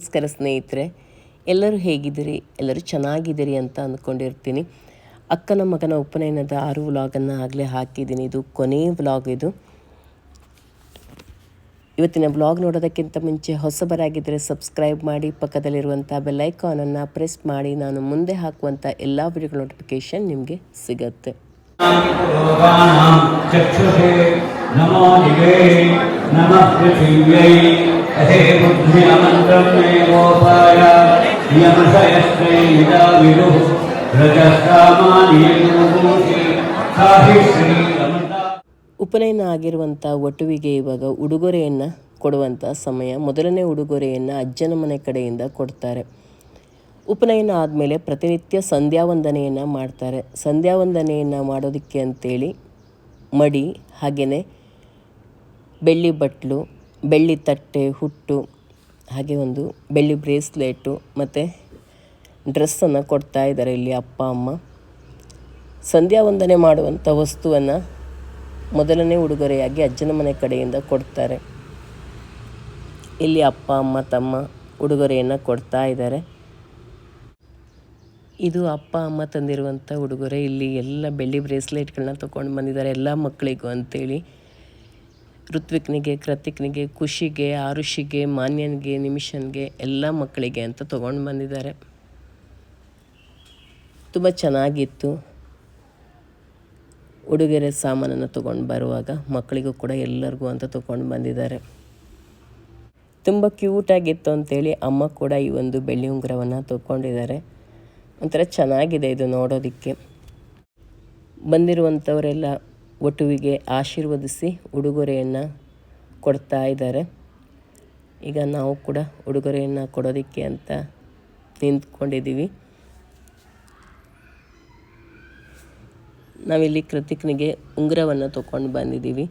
ನಮಸ್ಕಾರ ಸ್ನೇಹಿತರೆ, ಎಲ್ಲರೂ ಹೇಗಿದ್ದೀರಿ? ಎಲ್ಲರೂ ಚೆನ್ನಾಗಿದ್ದೀರಿ ಅಂತ ಅಂದ್ಕೊಂಡಿರ್ತೀನಿ. ಅಕ್ಕನ ಮಗನ ಉಪನಯನದ ಆರು ವ್ಲಾಗನ್ನು ಆಗಲೇ ಹಾಕಿದ್ದೀನಿ. ಇದು ಕೊನೆಯ ವ್ಲಾಗ್ ಇದು. ಇವತ್ತಿನ ವ್ಲಾಗ್ ನೋಡೋದಕ್ಕಿಂತ ಮುಂಚೆ ಹೊಸಬರಾಗಿದ್ದರೆ ಸಬ್ಸ್ಕ್ರೈಬ್ ಮಾಡಿ, ಪಕ್ಕದಲ್ಲಿರುವಂಥ ಬೆಲ್ಲೈಕಾನನ್ನು ಪ್ರೆಸ್ ಮಾಡಿ. ನಾನು ಮುಂದೆ ಹಾಕುವಂಥ ಎಲ್ಲ ವಿಡಿಯೋಗಳ ನೋಟಿಫಿಕೇಶನ್ ನಿಮಗೆ ಸಿಗುತ್ತೆ. नमो दिवे नमः पृथिव्यै अहे बुद्धिमन्त्रं मे गोपाय यमशयस्त्रै यदा विदुः रजस्कामानि यदुभूषि साहि श्रीरमता ಉಪನಯನ ಆಗಿರುವಂಥ ವಟುವಿಗೆ ಇವಾಗ ಉಡುಗೊರೆಯನ್ನು ಕೊಡುವಂಥ ಸಮಯ ಮೊದಲನೇ ಉಡುಗೊರೆಯನ್ನು ಅಜ್ಜನ ಮನೆ ಕಡೆಯಿಂದ ಕೊಡ್ತಾರೆ ಉಪನಯನ ಆದಮೇಲೆ ಪ್ರತಿನಿತ್ಯ ಸಂಧ್ಯಾ ವಂದನೆಯನ್ನು ಮಾಡ್ತಾರೆ ಸಂಧ್ಯಾ ವಂದನೆಯನ್ನು ಮಾಡೋದಕ್ಕೆ ಅಂತೇಳಿ ಮಡಿ ಹಾಗೆಯೇ ಬೆಳ್ಳಿ ಬಟ್ಲು, ಬೆಳ್ಳಿ ತಟ್ಟೆ, ಹುಟ್ಟು, ಹಾಗೆ ಒಂದು ಬೆಳ್ಳಿ ಬ್ರೇಸ್ಲೇಟು ಮತ್ತು ಡ್ರೆಸ್ಸನ್ನು ಕೊಡ್ತಾ ಇದ್ದಾರೆ ಇಲ್ಲಿ ಅಪ್ಪ, ಅಮ್ಮ. ಸಂಧ್ಯಾ ವಂದನೆ ಮಾಡುವಂಥ ವಸ್ತುವನ್ನು ಮೊದಲನೇ ಉಡುಗೊರೆಯಾಗಿ ಅಜ್ಜನ ಮನೆ ಕಡೆಯಿಂದ ಕೊಡ್ತಾರೆ. ಇಲ್ಲಿ ಅಪ್ಪ, ಅಮ್ಮ, ತಮ್ಮ ಉಡುಗೊರೆಯನ್ನು ಕೊಡ್ತಾ ಇದ್ದಾರೆ. ಇದು ಅಪ್ಪ, ಅಮ್ಮ ತಂದಿರುವಂಥ ಉಡುಗೊರೆ. ಇಲ್ಲಿ ಎಲ್ಲ ಬೆಳ್ಳಿ ಬ್ರೇಸ್ಲೇಟ್ಗಳನ್ನ ತೊಗೊಂಡು ಬಂದಿದ್ದಾರೆ, ಎಲ್ಲ ಮಕ್ಕಳಿಗೂ ಅಂತೇಳಿ. ಋತ್ವಿಕ್ನಿಗೆ ಕೃತಿಕ್ನಿಗೆ ಖುಷಿಗೆ ಆರುಷಿಗೆ ಮಾನ್ಯನಿಗೆ, ನಿಮಿಷನ್ಗೆ ಎಲ್ಲ ಮಕ್ಕಳಿಗೆ ಅಂತ ತೊಗೊಂಡು ಬಂದಿದ್ದಾರೆ. ತುಂಬ ಚೆನ್ನಾಗಿತ್ತು. ಉಡುಗೆರೆ ಸಾಮಾನನ್ನು ತೊಗೊಂಡು ಬರುವಾಗ ಮಕ್ಕಳಿಗೂ ಕೂಡ ಎಲ್ಲರಿಗೂ ಅಂತ ತೊಗೊಂಡು ಬಂದಿದ್ದಾರೆ. ತುಂಬ ಕ್ಯೂಟಾಗಿತ್ತು ಅಂತೇಳಿ ಅಮ್ಮ ಕೂಡ ಈ ಒಂದು ಬೆಳ್ಳಿ ಉಂಗುರವನ್ನು ತೊಗೊಂಡಿದ್ದಾರೆ. ಒಂಥರ ಚೆನ್ನಾಗಿದೆ ಇದು ನೋಡೋದಕ್ಕೆ. ಬಂದಿರುವಂಥವರೆಲ್ಲ ಒಟುವಿಗೆ ಆಶೀರ್ವದಿಸಿ ಉಡುಗೊರೆಯನ್ನು ಕೊಡ್ತಾ ಇದ್ದಾರೆ. ಈಗ ನಾವು ಕೂಡ ಉಡುಗೊರೆಯನ್ನು ಕೊಡೋದಕ್ಕೆ ಅಂತ ನಿಂತ್ಕೊಂಡಿದ್ದೀವಿ. ನಾವಿಲ್ಲಿ ಕೃತಿಕ್ನಿಗೆ ಉಂಗುರವನ್ನು ತೊಗೊಂಡು ಬಂದಿದ್ದೀವಿ.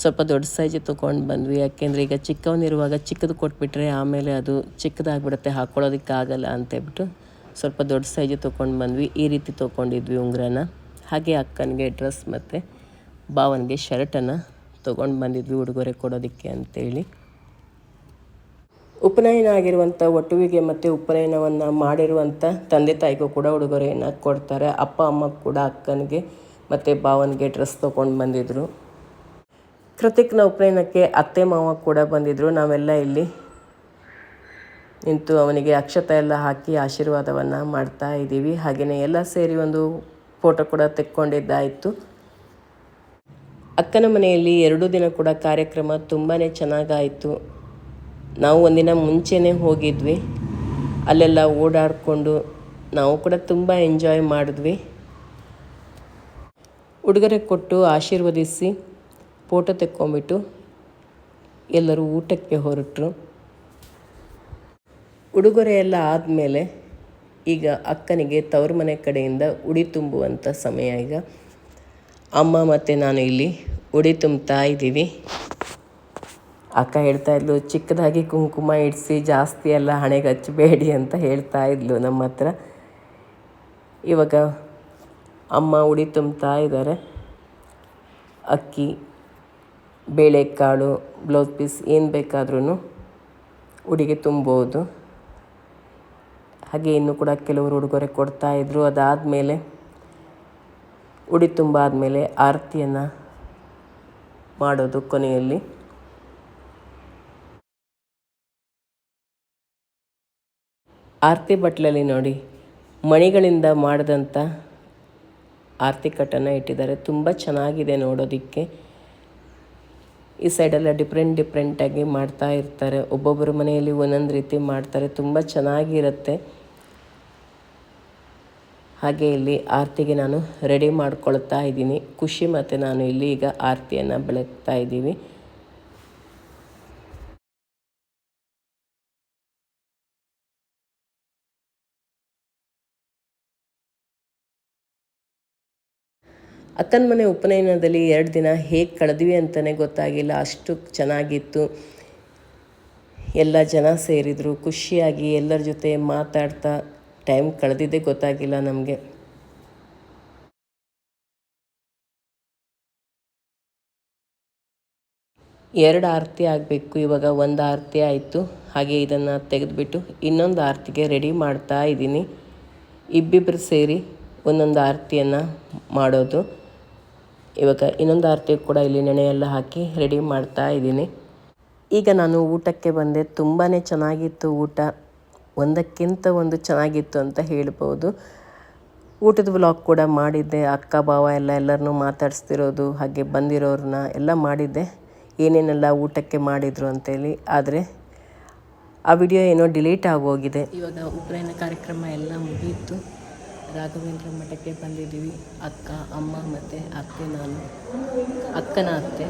ಸ್ವಲ್ಪ ದೊಡ್ಡ ಸೈಜ್ ತೊಗೊಂಡು ಬಂದ್ವಿ. ಯಾಕೆಂದರೆ ಈಗ ಚಿಕ್ಕವನಿರುವಾಗ ಚಿಕ್ಕದು ಕೊಟ್ಬಿಟ್ರೆ ಆಮೇಲೆ ಅದು ಚಿಕ್ಕದಾಗ್ಬಿಡುತ್ತೆ ಹಾಕ್ಕೊಳ್ಳೋದಕ್ಕಾಗಲ್ಲ ಅಂತೇಳ್ಬಿಟ್ಟು ಸ್ವಲ್ಪ ದೊಡ್ಡ ಸೈಜ್ ತೊಗೊಂಡು ಬಂದ್ವಿ. ಈ ರೀತಿ ತೊಗೊಂಡಿದ್ವಿ ಉಂಗುರನ. ಹಾಗೆ ಅಕ್ಕನಿಗೆ ಡ್ರೆಸ್ ಮತ್ತು ಭಾವನಿಗೆ ಶರ್ಟನ್ನು ತೊಗೊಂಡು ಬಂದಿದ್ವಿ ಉಡುಗೊರೆ ಕೊಡೋದಕ್ಕೆ ಅಂತೇಳಿ. ಉಪನಯನ ಆಗಿರುವಂಥ ಒಟುವಿಗೆ ಮತ್ತು ಉಪನಯನವನ್ನು ಮಾಡಿರುವಂಥ ತಂದೆ ತಾಯಿಗೂ ಕೂಡ ಉಡುಗೊರೆಯನ್ನು ಕೊಡ್ತಾರೆ. ಅಪ್ಪ, ಅಮ್ಮ ಕೂಡ ಅಕ್ಕನಿಗೆ ಮತ್ತು ಭಾವನಿಗೆ ಡ್ರೆಸ್ ತೊಗೊಂಡು ಬಂದಿದ್ದರು ಕೃತಿಕ್ನ ಉಪನಯನಕ್ಕೆ ಅತ್ತೆ, ಮಾವ ಕೂಡ ಬಂದಿದ್ದರು ನಾವೆಲ್ಲ ಇಲ್ಲಿ ನಿಂತು ಅವನಿಗೆ ಅಕ್ಷತೆ ಎಲ್ಲ ಹಾಕಿ ಆಶೀರ್ವಾದವನ್ನು ಮಾಡ್ತಾ ಇದ್ದೀವಿ. ಹಾಗೆಯೇ ಎಲ್ಲ ಸೇರಿ ಒಂದು ಫೋಟೋ ಕೂಡ ತೆಕ್ಕೊಂಡಿದ್ದಾಯಿತು. ಅಕ್ಕನ ಮನೆಯಲ್ಲಿ ಎರಡು ದಿನ ಕೂಡ ಕಾರ್ಯಕ್ರಮ ತುಂಬಾ ಚೆನ್ನಾಗಾಯಿತು. ನಾವು ಒಂದಿನ ಮುಂಚೆನೇ ಹೋಗಿದ್ವಿ. ಅಲ್ಲೆಲ್ಲ ಓಡಾಡಿಕೊಂಡು ನಾವು ಕೂಡ ತುಂಬ ಎಂಜಾಯ್ ಮಾಡಿದ್ವಿ. ಉಡುಗೊರೆ ಕೊಟ್ಟು ಆಶೀರ್ವದಿಸಿ ಫೋಟೋ ತೆಕ್ಕೊಂಬಿಟ್ಟು ಎಲ್ಲರೂ ಊಟಕ್ಕೆ ಹೊರಟರು. ಉಡುಗೊರೆ ಎಲ್ಲ ಆದಮೇಲೆ ಈಗ ಅಕ್ಕನಿಗೆ ತವರು ಮನೆ ಕಡೆಯಿಂದ ಉಡಿ ತುಂಬುವಂಥ ಸಮಯ ಈಗ. ಅಮ್ಮ ಮತ್ತು ನಾನು ಇಲ್ಲಿ ಉಡಿ ತುಂಬ್ತಾ ಇದ್ದೀವಿ. ಅಕ್ಕ ಹೇಳ್ತಾ ಇದ್ಲು, ಚಿಕ್ಕದಾಗಿ ಕುಂಕುಮ ಇಡಿಸಿ, ಜಾಸ್ತಿ ಎಲ್ಲ ಹಣೆಗೆ ಹಚ್ಚಬೇಡಿ ಅಂತ ಹೇಳ್ತಾ ಇದ್ಲು ನಮ್ಮ ಹತ್ರ. ಇವಾಗ ಅಮ್ಮ ಉಡಿ ತುಂಬ್ತಾ ಇದ್ದಾರೆ. ಅಕ್ಕಿ, ಬೇಳೆಕಾಳು ಬ್ಲೌಸ್ ಪೀಸ್ ಏನು ಬೇಕಾದ್ರೂ ಉಡಿಗೆ ತುಂಬೋದು ಹಾಗೆ ಇನ್ನು ಕೂಡ ಕೆಲವರು ಉಡುಗೊರೆ ಕೊಡ್ತಾ ಇದ್ದರು ಅದಾದಮೇಲೆ ಉಡಿ ತುಂಬ ಆದಮೇಲೆ ಆರತಿಯನ್ನು ಮಾಡೋದು ಕೊನೆಯಲ್ಲಿ. ಆರತಿ ಬಟ್ಲಲ್ಲಿ ನೋಡಿ, ಮಣಿಗಳಿಂದ ಮಾಡಿದಂಥ ಆರತಿ ಕಟ್ಟನ್ನು ಇಟ್ಟಿದ್ದಾರೆ. ತುಂಬ ಚೆನ್ನಾಗಿದೆ ನೋಡೋದಕ್ಕೆ. ಈ ಸೈಡೆಲ್ಲ ಡಿಫ್ರೆಂಟ್ ಡಿಫ್ರೆಂಟಾಗಿ ಮಾಡ್ತಾ ಇರ್ತಾರೆ. ಒಬ್ಬೊಬ್ಬರ ಮನೆಯಲ್ಲಿ ಒಂದೊಂದು ರೀತಿ ಮಾಡ್ತಾರೆ. ತುಂಬ ಚೆನ್ನಾಗಿರುತ್ತೆ. ಹಾಗೆ ಇಲ್ಲಿ ಆರತಿಗೆ ನಾನು ರೆಡಿ ಮಾಡ್ಕೊಳ್ತಾ ಇದ್ದೀನಿ. ಖುಷಿ ಮತ್ತು ನಾನು ಇಲ್ಲಿ ಈಗ ಆರತಿಯನ್ನು ಬೆಳಗ್ತಾ ಇದ್ದೀವಿ. ಅತ್ತನ ಮನೆ ಉಪನಯನದಲ್ಲಿ ಎರಡು ದಿನ ಹೇಗೆ ಕಳೆದ್ವಿ ಅಂತಲೇ ಗೊತ್ತಾಗಿಲ್ಲ. ಅಷ್ಟು ಚೆನ್ನಾಗಿತ್ತು. ಎಲ್ಲ ಜನ ಸೇರಿದರು. ಖುಷಿಯಾಗಿ ಎಲ್ಲರ ಜೊತೆ ಮಾತಾಡ್ತಾ ಟೈಮ್ ಕಳೆದಿದ್ದೇ ಗೊತ್ತಾಗಿಲ್ಲ ನಮಗೆ. ಎರಡು ಆರತಿ ಆಗಬೇಕು, ಇವಾಗ ಒಂದು ಆರತಿ ಆಯಿತು. ಹಾಗೆ ಇದನ್ನು ತೆಗೆದುಬಿಟ್ಟು ಇನ್ನೊಂದು ಆರತಿಗೆ ರೆಡಿ ಮಾಡ್ತಾ ಇದ್ದೀನಿ. ಇಬ್ಬಿಬ್ಬರು ಸೇರಿ ಒಂದೊಂದು ಆರತಿಯನ್ನು ಮಾಡೋದು. ಇವಾಗ ಇನ್ನೊಂದು ಆರತಿ ಕೂಡ ಇಲ್ಲಿ ನೆನೆಯೆಲ್ಲ ಹಾಕಿ ರೆಡಿ ಮಾಡ್ತಾ ಇದ್ದೀನಿ. ಈಗ ನಾನು ಊಟಕ್ಕೆ ಬಂದೆ. ತುಂಬಾ ಚೆನ್ನಾಗಿತ್ತು ಊಟ. ಒಂದಕ್ಕಿಂತ ಒಂದು ಚೆನ್ನಾಗಿತ್ತು ಅಂತ ಹೇಳ್ಬೋದು. ಊಟದ ವ್ಲಾಗ್ ಕೂಡ ಮಾಡಿದ್ದೆ, ಅಕ್ಕ, ಭಾವ ಎಲ್ಲ ಎಲ್ಲರನ್ನೂ ಮಾತಾಡಿಸ್ತಿರೋದು, ಹಾಗೆ ಬಂದಿರೋರನ್ನ ಎಲ್ಲ ಮಾಡಿದ್ದೆ. ಏನೇನೆಲ್ಲ ಊಟಕ್ಕೆ ಮಾಡಿದರು ಅಂತೇಳಿ. ಆದರೆ ಆ ವಿಡಿಯೋ ಏನೋ ಡಿಲೀಟ್ ಆಗೋಗಿದೆ ಇವಾಗ ಉಪನಯನ ಕಾರ್ಯಕ್ರಮ ಎಲ್ಲ ಮುಗಿಯಿತು ರಾಘವೇಂದ್ರ ಮಠಕ್ಕೆ ಬಂದಿದ್ದೀವಿ. ಅಕ್ಕ, ಅಮ್ಮ ಮತ್ತು ಅತ್ತೆ, ನಾನು. ಅಕ್ಕನ ಅತ್ತೆ.